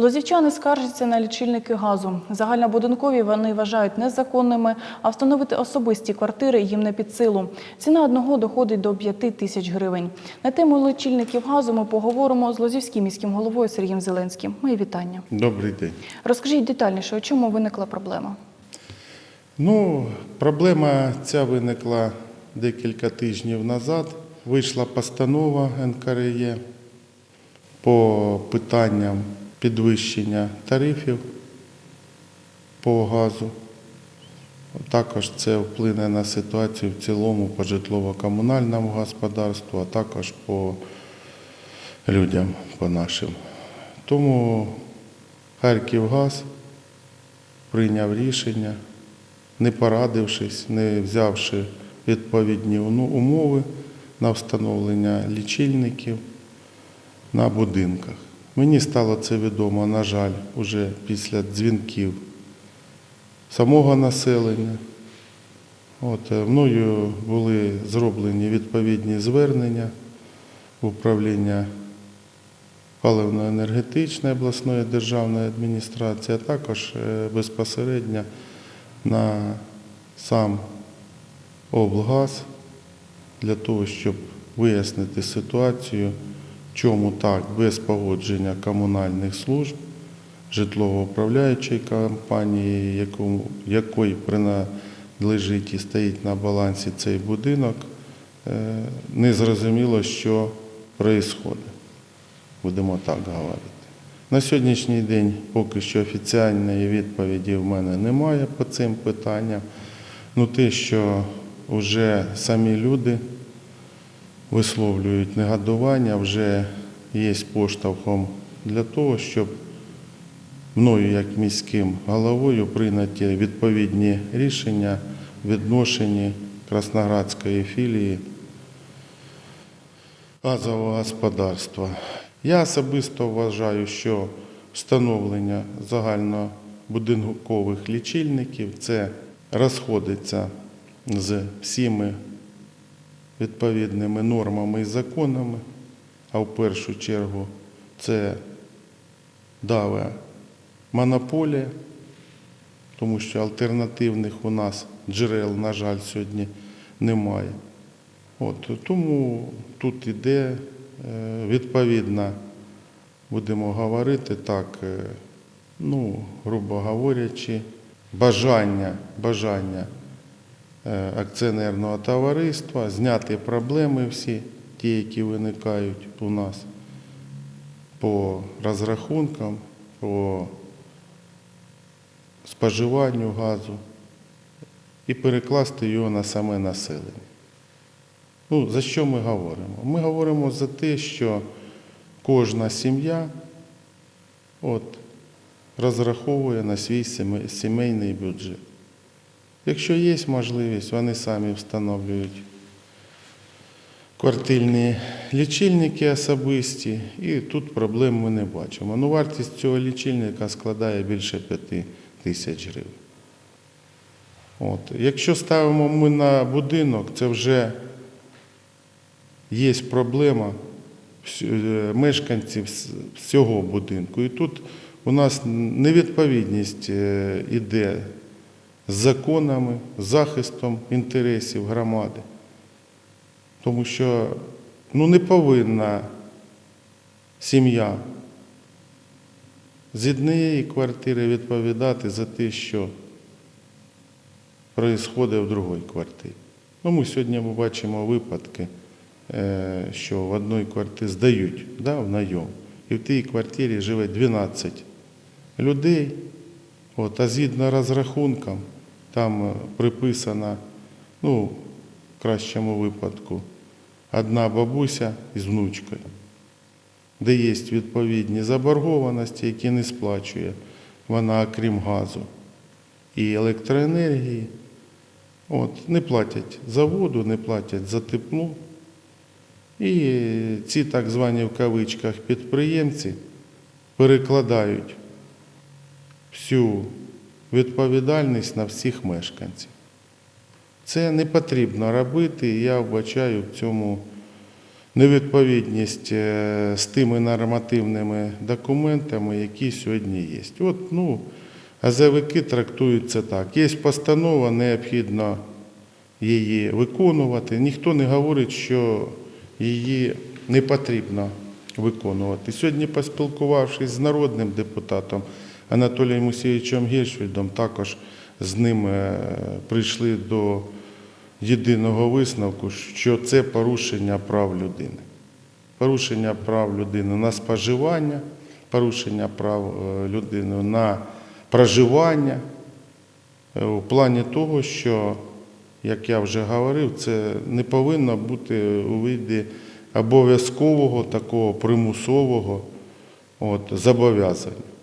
Лозівчани скаржаться на лічильники газу. Загальнобудинкові вони вважають незаконними, а встановити особисті квартири їм не під силу. Ціна одного доходить до 5 тисяч гривень. На тему лічильників газу ми поговоримо з Лозівським міським головою Сергієм Зеленським. Мої вітання. Добрий день. Розкажіть детальніше, у чому виникла проблема? Ну, проблема ця виникла декілька тижнів назад. Вийшла постанова НКРЕ по питанням підвищення тарифів по газу. Також це вплине на ситуацію в цілому по житлово-комунальному господарству, а також по людям по нашим. Тому Харківгаз прийняв рішення, не порадившись, не взявши відповідні умови на встановлення лічильників на будинках. Мені стало це відомо, на жаль, уже після дзвінків самого населення. От, е, мною були зроблені відповідні звернення в управління паливно-енергетичної обласної державної адміністрації, а також е, безпосередньо на сам облгаз для того, щоб вияснити ситуацію, чому так, без погодження комунальних служб, житлово-управляючої компанії, якої принадлежить і стоїть на балансі цей будинок, е, не зрозуміло, що відбувається. Будемо так говорити. На сьогоднішній день поки що офіціальної відповіді в мене немає по цим питанням. Ну, те, що вже самі люди висловлюють негодування, вже є поштовхом для того, щоб мною, як міським головою, прийняті відповідні рішення в відношенні Красноградської філії газового господарства. Я особисто вважаю, що встановлення загальнобудинкових лічильників це розходиться з всіми відповідними нормами і законами, а в першу чергу це дава монополія, тому що альтернативних у нас джерел, на жаль, сьогодні немає. От, тому тут іде е, відповідно, будемо говорити так, е, ну, грубо говорячи, бажання, бажання акціонерного товариства зняти проблеми всі, ті, які виникають у нас по розрахункам, по споживанню газу і перекласти його на саме населення. Ну, за що ми говоримо? Ми говоримо за те, що кожна сім'я от, розраховує на свій сімейний бюджет. Якщо є можливість, вони самі встановлюють квартирні лічильники особисті, і тут проблем ми не бачимо. Ну, вартість цього лічильника складає більше 5 тисяч гривень. От. Якщо ставимо ми на будинок, це вже є проблема е, мешканців всього будинку. І тут у нас невідповідність е, іде законами, захистом інтересів громади. Тому що ну, не повинна сім'я з однієї квартири відповідати за те, що відбувається в другій квартирі. Ну, ми сьогодні бачимо випадки, е, що в одній квартирі здають да, в найом, і в тій квартирі живе 12 людей, от, а згідно розрахункам, там е, приписано, ну, в кращому випадку, одна бабуся із внучкою, де є відповідні заборгованості, які не сплачує вона, окрім газу і електроенергії. От, не платять за воду, не платять за тепло. І ці так звані в кавичках підприємці перекладають всю відповідальність на всіх мешканців. Це не потрібно робити, і я вбачаю в цьому невідповідність е, з тими нормативними документами, які сьогодні є. От, ну, газовики трактують це так. Є постанова, необхідно її виконувати. Ніхто не говорить, що її не потрібно виконувати. Сьогодні, поспілкувавшись з народним депутатом Анатолієм Мусійовичем Гіршвідом, також з ним е, прийшли до єдиного висновку, що це порушення прав людини. Порушення прав людини на споживання, порушення прав е, людини на проживання е, у плані того, що, як я вже говорив, це не повинно бути у виді обов'язкового такого примусового от, зобов'язання.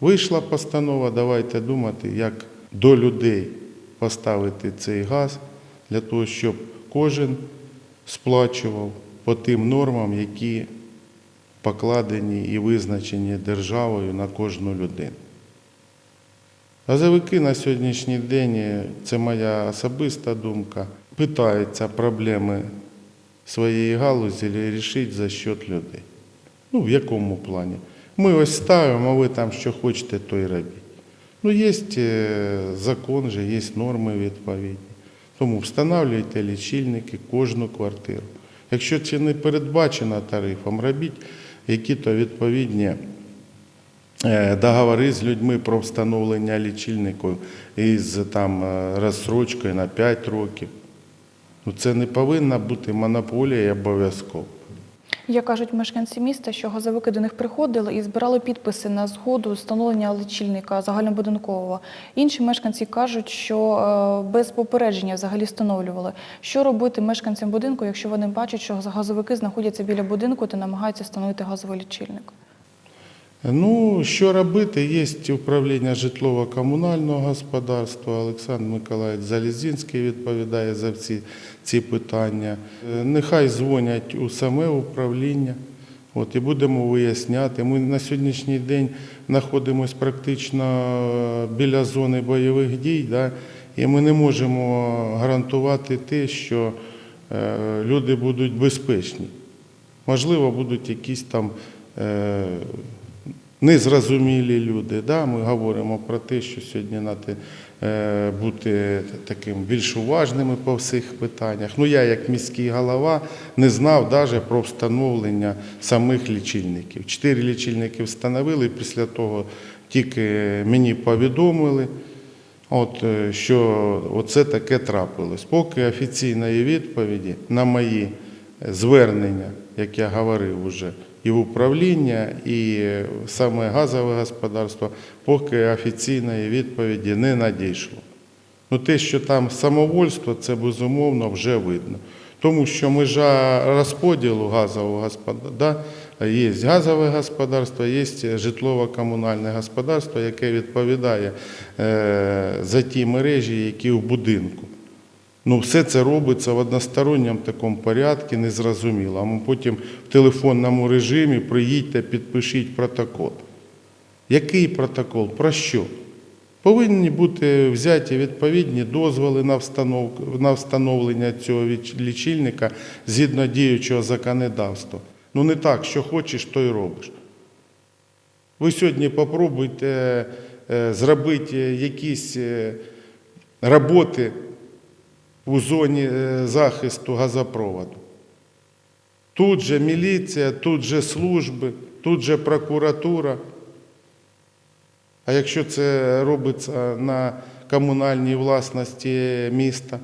Вийшла постанова, давайте думати, як до людей поставити цей газ для того, щоб кожен сплачував по тим нормам, які покладені і визначені державою на кожну людину. Газовики на сьогоднішній день, це моя особиста думка, питаються проблеми своєї галузі рішити за счет людей. Ну, в якому плані? Ми ось ставимо, а ви там що хочете, то й робіть. Ну, є е, закон же, є норми відповідні. Тому встановлюйте лічильники кожну квартиру. Якщо це не передбачено тарифом, робіть які-то відповідні е, договори з людьми про встановлення лічильнику із там, е, розсрочкою на 5 років. Ну, це не повинна бути монополія обов'язково. Як кажуть мешканці міста, що газовики до них приходили і збирали підписи на згоду встановлення лічильника загальнобудинкового. Інші мешканці кажуть, що е, без попередження взагалі встановлювали. Що робити мешканцям будинку, якщо вони бачать, що газовики знаходяться біля будинку та намагаються встановити газовий лічильник? Ну, що робити? Є управління житлово-комунального господарства. Олександр Миколаївич Залізінський відповідає за всі ці питання. Е, Нехай дзвонять у саме управління. От, і будемо виясняти. Ми на сьогоднішній день знаходимося практично е, біля зони бойових дій, да, і ми не можемо гарантувати те, що е, люди будуть безпечні. Можливо, будуть якісь там незрозумілі люди. Да? Ми говоримо про те, що сьогодні треба бути таким більш уважними по всіх питаннях. Ну, я, як міський голова, не знав навіть про встановлення самих лічильників. Чотири лічильники встановили, після того тільки мені повідомили. От, е, що оце таке трапилось. Поки офіційної відповіді на мої звернення, як я говорив уже, і в управління, і саме газове господарство, поки офіційної відповіді не надійшло. Ну, те, що там самовольство, це безумовно вже видно. Тому що межа розподілу газового господарства, да, є газове господарство, є житлово-комунальне господарство, яке відповідає е, за ті мережі, які в будинку. Ну, все це робиться в односторонньому такому порядку, незрозуміло. А ми потім в телефонному режимі приїдьте, підпишіть протокол. Який протокол? Про що? Повинні бути взяті відповідні дозволи на на встановлення цього лічильника згідно діючого законодавства. Ну не так, що хочеш, то й робиш. Ви сьогодні попробуйте е, зробити якісь е, роботи у зоні е, захисту газопроводу. Тут же міліція, тут же служби, тут же прокуратура. А якщо це робиться на комунальній власності міста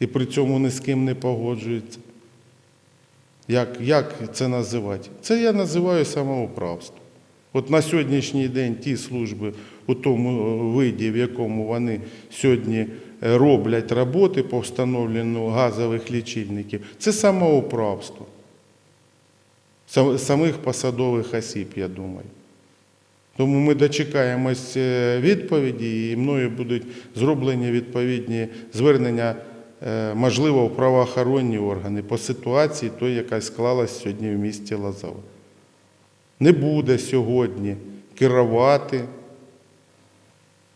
і при цьому ні з ким не погоджується, як, як це називати? Це я називаю самоуправство. От на сьогоднішній день ті служби у тому е, виді, в якому вони сьогодні е, роблять роботи по встановленню газових лічильників, це самоуправство самих посадових осіб, я думаю. Тому ми дочекаємось е, відповіді, і мною будуть зроблені відповідні звернення, можливо, в правоохоронні органи по ситуації, той, яка склалась сьогодні в місті Лазове. Не буде сьогодні керувати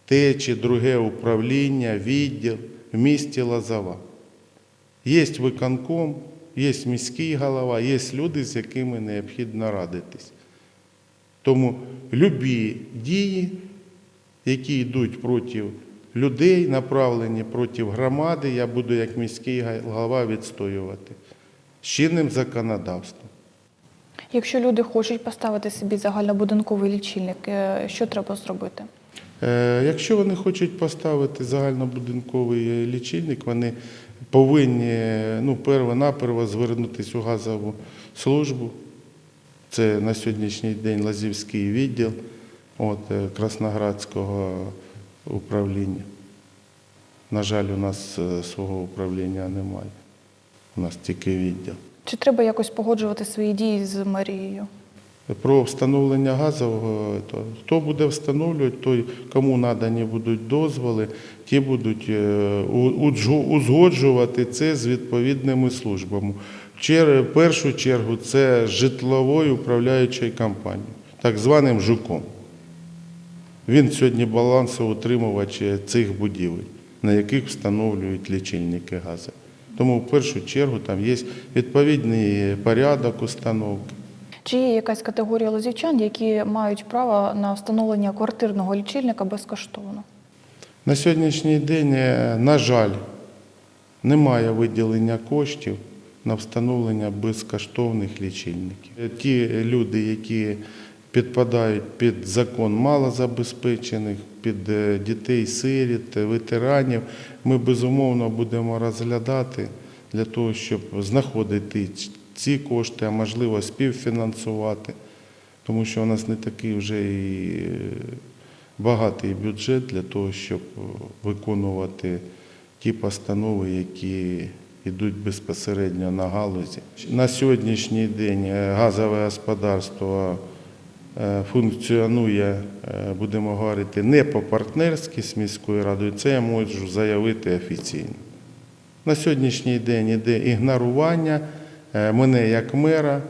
те чи друге управління, відділ в місті Лазова. Є виконком, Є міський голова, є люди, з якими необхідно радитись. Тому любі дії, які йдуть проти людей, направлені проти громади, я буду як міський голова відстоювати з чинним законодавством. Якщо люди хочуть поставити собі загальнобудинковий лічильник, е, що треба зробити? Е, Якщо вони хочуть поставити загальнобудинковий лічильник, вони повинні ну, перво-наперво звернутися у газову службу. Це на сьогоднішній день Лазівський відділ от, е, Красноградського управління. На жаль, у нас е, свого управління немає. У нас тільки відділ. Чи треба якось погоджувати свої дії з мерією? Про встановлення газового, то хто буде встановлювати, той, кому надані будуть дозволи, ті будуть е, узгоджувати це з відповідними службами. В першу чергу це житловою управляючою компанією, так званим ЖУКом. Він сьогодні балансоутримувач цих будівель, на яких встановлюють лічильники газу. Тому в першу чергу там є відповідний порядок установки. Чи є якась категорія лозівчан, які мають право на встановлення квартирного лічильника безкоштовно? На сьогоднішній день, е, на жаль, немає виділення коштів на встановлення безкоштовних лічильників. Ті люди, які підпадають під закон малозабезпечених, під е, дітей, сиріт, ветеранів, ми безумовно будемо розглядати для того, щоб знаходити ці кошти, а можливо співфінансувати, тому що у нас не такий вже і е, багатий бюджет для того, щоб е, виконувати ті постанови, які йдуть безпосередньо на галузі. На сьогоднішній день газове господарство функціонує, е, будемо говорити, не по-партнерськи з міською радою. Це я можу заявити офіційно. На сьогоднішній день іде ігнорування е, мене як мера,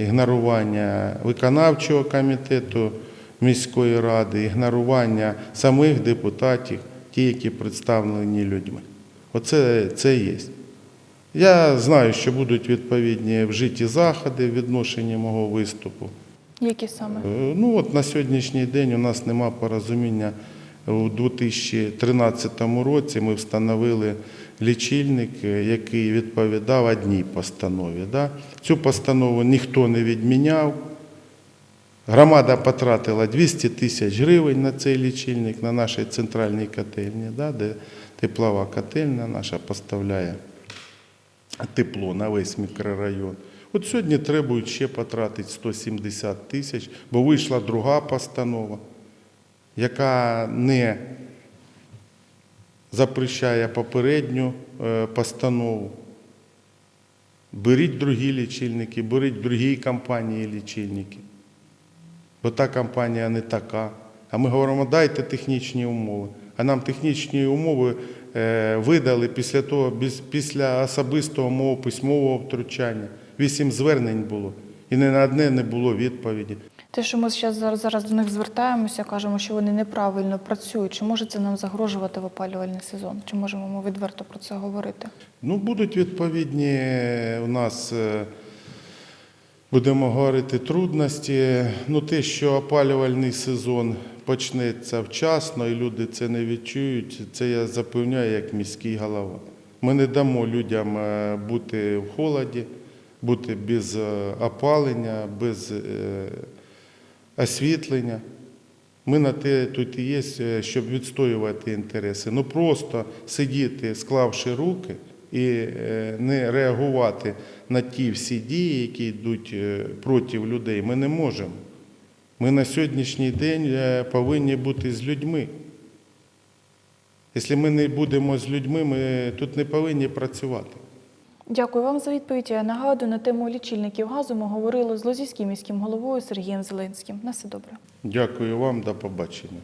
ігнорування виконавчого комітету міської ради, ігнорування самих депутатів, ті, які представлені людьми. Оце це є. Я знаю, що будуть відповідні вжиті заходи в відношенні мого виступу. Які саме? Е, Ну от на сьогоднішній день у нас нема порозуміння. У 2013 році ми встановили лічильник, е, який відповідав одній постанові. Да? Цю постанову ніхто не відміняв. Громада потратила 200 тисяч гривень на цей лічильник на нашій центральній котельні, да? де теплова котельня наша поставляє тепло на весь мікрорайон. От сьогодні требують ще потратити 170 тисяч, бо вийшла друга постанова, яка не запрещає попередню е, постанову. Беріть другі лічильники, беріть другі компанії лічильники. Бо та компанія не така. А ми говоримо, дайте технічні умови. А нам технічні умови е, видали після того, після особистого мого письмового втручання. Вісім звернень було, і ні на одне не було відповіді. Те, що ми зараз, зараз, зараз до них звертаємося, кажемо, що вони неправильно працюють, чи може це нам загрожувати в опалювальний сезон? Чи можемо ми відверто про це говорити? Ну, будуть відповідні е, у нас, е, будемо говорити, трудності. Ну, те, що опалювальний сезон почнеться вчасно, і люди це не відчують, це я запевняю як міський голова. Ми не дамо людям е, бути в холоді, бути без е, опалення, без е, освітлення. Ми на те тут і є, е, щоб відстоювати інтереси. Ну просто сидіти, склавши руки і не реагувати на ті всі дії, які йдуть проти людей, ми не можемо. Ми на сьогоднішній день повинні бути з людьми. Якщо ми не будемо з людьми, ми тут не повинні працювати. Дякую вам за відповідь. Я нагадую, на тему лічильників газу ми говорили з Лозівським міським головою Сергієм Зеленським. На все добре. Дякую вам, до побачення.